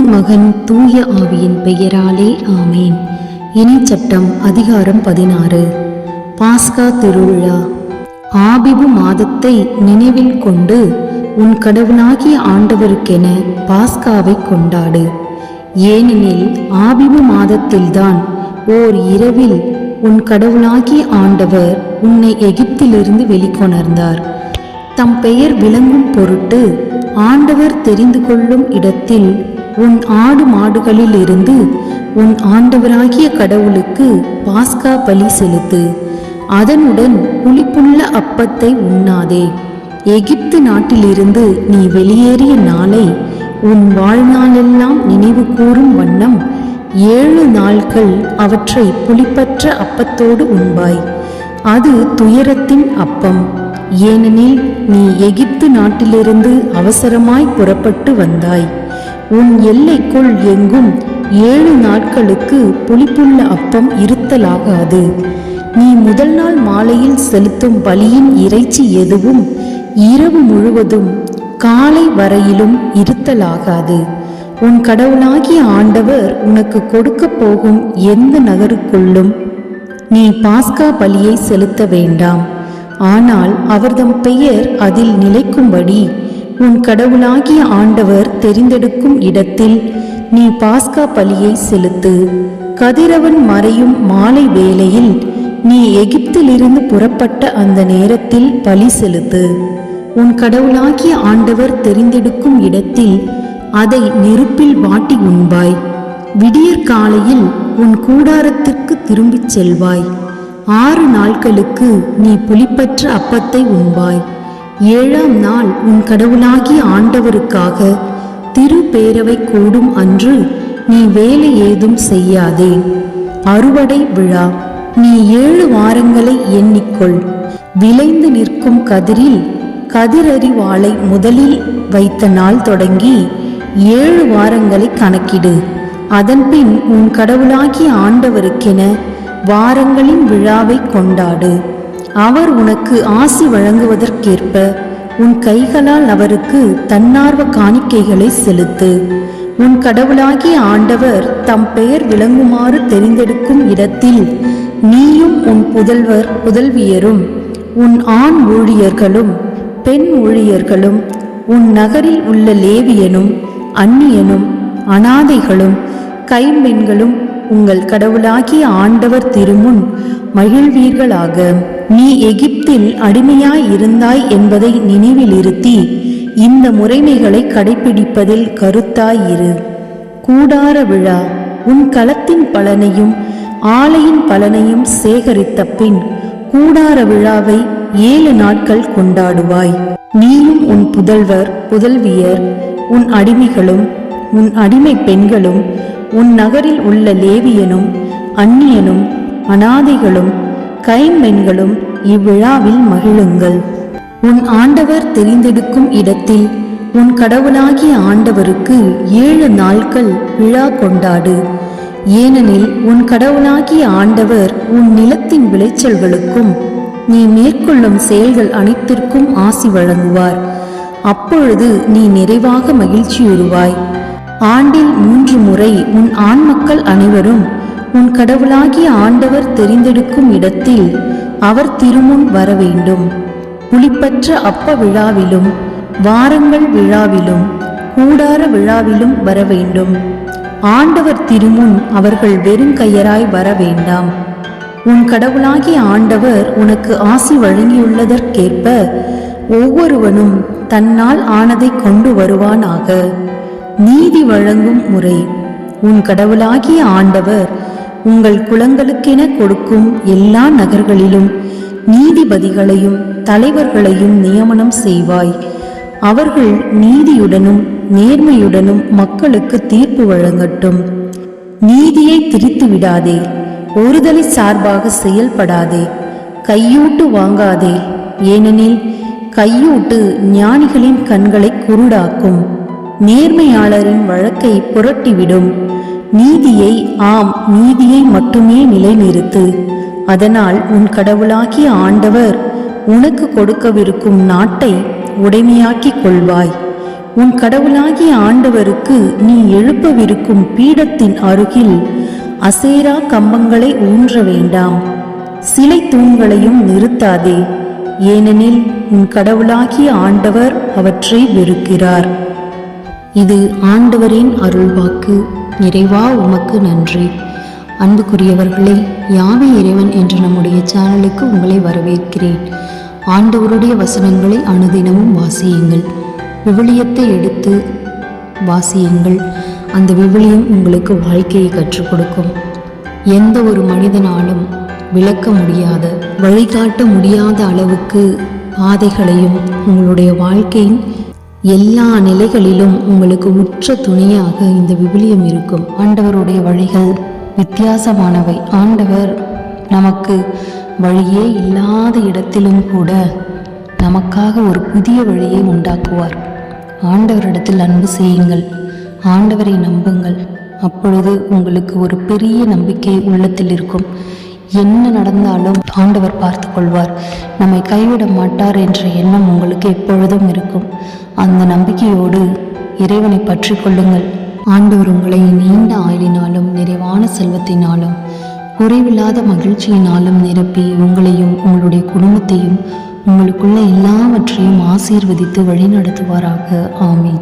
மகன் தூய ஆவியின் பெயராலே ஆமேன். இணைச்சட்டம் அதிகாரம் பதினாறு. பாஸ்கா திருவிழா. ஆபிபு மாதத்தை நினைவில் கொண்டு உன் கடவுளாகிய ஆண்டவருக்கென பாஸ்காவை கொண்டாடு. ஏனெனில் ஆபிபு மாதத்தில்தான் ஓர் இரவில் உன் கடவுளாகிய ஆண்டவர் உன்னை எகிப்திலிருந்து வெளிக்கொணர்ந்தார். தம் பெயர் விளங்கும் பொருட்டு ஆண்டவர் தெரிந்து கொள்ளும் இடத்தில் உன் ஆடு மாடுகளிலிருந்து உன் ஆண்டவராகிய கடவுளுக்கு பாஸ்கா பலி செலுத்து. அதனுடன் புளிப்புள்ள அப்பத்தை உண்ணாதே. எகிப்து நாட்டிலிருந்து நீ வெளியேறிய நாளை உன் வாழ்நாளெல்லாம் நினைவு கூறும் வண்ணம் ஏழு நாட்கள் அவற்றை புளிப்பற்ற அப்பத்தோடு உண்பாய். அது துயரத்தின் அப்பம். ஏனெனில் நீ எகிப்து நாட்டிலிருந்து அவசரமாய் புறப்பட்டு வந்தாய். உன் எல்லைக்குள் எங்கும் ஏழு நாட்களுக்கு புளிப்புள்ள அப்பம் இருத்தலாகாது. நீ முதல் நாள் மாலையில் செலுத்தும் பலியின் இறைச்சி எதுவும் இரவு முழுவதும் காலை வரையிலும் இருத்தலாகாது. உன் கடவுளாகிய ஆண்டவர் உனக்கு கொடுக்க போகும் எந்த நகருக்குள்ளும் நீ பாஸ்கா பலியை செலுத்த வேண்டாம். ஆனால் அவர்தம் பெயர் அதில் நிலைக்கும்படி உன் கடவுளாகிய ஆண்டவர் தெரிந்தெடுக்கும் இடத்தில் நீ பாஸ்கா பலியை செலுத்து. கதிரவன் மறையும் மாலை வேளையில் நீ எகிப்திலிருந்து புறப்பட்ட அந்த நேரத்தில் பலி செலுத்து. உன் கடவுளாகிய ஆண்டவர் தெரிந்தெடுக்கும் இடத்தில் அதை நெருப்பில் வாட்டி உண்பாய். விடியற் காலையில் உன் கூடாரத்திற்கு திரும்பிச் செல்வாய். ஆறு நாட்களுக்கு நீ புலிப்பற்ற அப்பத்தை உண்பாய். ஏழாம் நாள் உன் கடவுளாகிய ஆண்டவருக்காக திருப்பேரவை கூடும் அன்று நீ வேலை ஏதும் செய்யாதே. அறுவடை விழா நீ ஏழு வாரங்களை எண்ணிக்கொள். விளைந்து நிற்கும் கதிரில் கதிரறிவாளை முதலில் வைத்த நாள் தொடங்கி ஏழு வாரங்களை கணக்கிடு. அதன்பின் உன் கடவுளாகிய ஆண்டவருக்கென வாரங்களின் விழாவை கொண்டாடு. அவர் உனக்கு ஆசி வழங்குவதற்கேற்ப உன் கைகளால் அவருக்கு தன்னார்வ காணிக்கைகளை செலுத்து. உன் கடவுளாகிய ஆண்டவர் தம் பெயர் விளங்குமாறு தெரிந்தெடுக்கும் இடத்தில் நீயும் உன் புதல்வர் புதல்வியரும் உன் ஆண் ஊழியர்களும் பெண் ஊழியர்களும் உன் நகரில் உள்ள லேவியனும் அந்நியனும் அனாதைகளும் கைம்பெண்களும் உங்கள் கடவுளாகிய ஆண்டவர் திருமுன் மகிழ்வீர்களாக. நீ எகிப்தில் அடிமையாய் இருந்தாய் என்பதை நினைவில் இருத்தி இந்த முறைமைகளை கடைபிடிப்பதில் கருத்தாயிரு கூடார விழா உன் களத்தின் பலனையும் ஆலையின் பலனையும் சேகரித்த பின் கூடார விழாவை ஏழு நாட்கள் கொண்டாடுவாய். நீயும் உன் புதல்வர் புதல்வியர் உன் அடிமைகளும் உன் அடிமை பெண்களும் உன் நகரில் உள்ள லேவியனும் அந்நியனும் அனாதைகளும் கைம்பெண்களும் இவ்விழாவில் மகிழுங்கள். உன் ஆண்டவர் தெரிந்தெடுக்கும் இடத்தில் உன் கடவுளாகிய ஆண்டவருக்கு ஏழு நாட்கள் விழா கொண்டாடு. ஏனெனில் உன் கடவுளாகிய ஆண்டவர் உன் நிலத்தின் விளைச்சல்களுக்கும் நீ மேற்கொள்ளும் செயல்கள் அனைத்திற்கும் ஆசி வழங்குவார். அப்பொழுது நீ நிறைவாக மகிழ்ச்சியுறுவாய். ஆண்டில் மூன்று முறை உன் ஆண் மக்கள் அனைவரும் உன் கடவுளாகிய ஆண்டவர் தெரிந்தெடுக்கும் இடத்தில் அவர் திருமுன் வர வேண்டும் புளிப்பற்ற அப்ப விழாவிலும் வாரங்கள் விழாவிலும் கூடார விழாவிலும் வர வேண்டும் ஆண்டவர் திருமுன் அவர்கள் வெறுங்கையராய் வர வேண்டாம் உன் கடவுளாகிய ஆண்டவர் உனக்கு ஆசி வழங்கியுள்ளதற்கேற்ப ஒவ்வொருவனும் தன்னால் ஆனதை கொண்டு வருவானாக. நீதி வழங்கும் முறை. உன் கடவுளாகிய ஆண்டவர் உங்கள் குலங்களுக்கென கொடுக்கும் எல்லா நகர்களிலும் நீதிபதிகளையும் தலைவர்களையும் நியமனம் செய்வாய். அவர்கள் நீதியுடனும் நேர்மையுடனும் மக்களுக்கு தீர்ப்பு வழங்கட்டும். நீதியை திரித்து விடாதே ஒருதலை சார்பாக செயல்படாதே கையூட்டு வாங்காதே ஏனெனில் கையூட்டு ஞானிகளின் கண்களை குருடாக்கும். நேர்மையாளரின் வழக்கை புரட்டிவிடும். நீதியை ஆம் நீதியை மட்டுமே நிலைநிறுத்து. அதனால் உன் கடவுளாகிய ஆண்டவர் உனக்கு கொடுக்கவிருக்கும் நாட்டை உடைமையாக்கிக் கொள்வாய். உன் கடவுளாகிய ஆண்டவருக்கு நீ எழுப்பவிருக்கும் பீடத்தின் அருகில் அசேரா கம்பங்களை ஊன்ற வேண்டாம். சிலை தூண்களையும் நிறுத்தாதே. ஏனெனில் உன் கடவுளாகிய ஆண்டவர் அவற்றை வெறுக்கிறார். இது ஆண்டவரின் அருள்வாக்கு. நிறைவா உமக்கு நன்றி. அன்புக்குரியவர்களே யாவை இறைவன் என்ற நம்முடைய சேனலுக்கு உங்களை வரவேற்கிறேன். ஆண்டவருடைய வசனங்களை அனுதினமும் வாசியுங்கள். விவிலியத்தை எடுத்து வாசியுங்கள். அந்த விவிலியம் உங்களுக்கு வாழ்க்கையை கற்றுக் கொடுக்கும். எந்த ஒரு மனிதனாலும் விளக்க முடியாத வழிகாட்ட முடியாத அளவுக்கு பாதைகளையும் உங்களுடைய வாழ்க்கையின் எல்லா நிலைகளிலும் உங்களுக்கு உற்ற துணையாக இந்த விவிலியம் இருக்கும். ஆண்டவருடைய வழிகள் வித்தியாசமானவை. ஆண்டவர் நமக்கு வழியே இல்லாத இடத்திலும் கூட நமக்காக ஒரு புதிய வழியை உண்டாக்குவார். ஆண்டவரிடத்தில் அன்பு செய்யுங்கள். ஆண்டவரை நம்புங்கள். அப்பொழுது உங்களுக்கு ஒரு பெரிய நம்பிக்கை உள்ளத்தில் இருக்கும். என்ன நடந்தாலும் ஆண்டவர் பார்த்து கொள்வார் நம்மை கைவிட மாட்டார் என்ற எண்ணம் உங்களுக்கு எப்பொழுதும் இருக்கும். அந்த நம்பிக்கையோடு இறைவனை பற்றி கொள்ளுங்கள் ஆண்டவர் உங்களை நீண்ட ஆயுளினாலும் நிறைவான செல்வத்தினாலும் குறைவில்லாத மகிழ்ச்சியினாலும் நிரப்பி உங்களையும் உங்களுடைய குடும்பத்தையும் உங்களுக்குள்ள எல்லாவற்றையும் ஆசீர்வதித்து வழிநடத்துவாராக. ஆமீன்.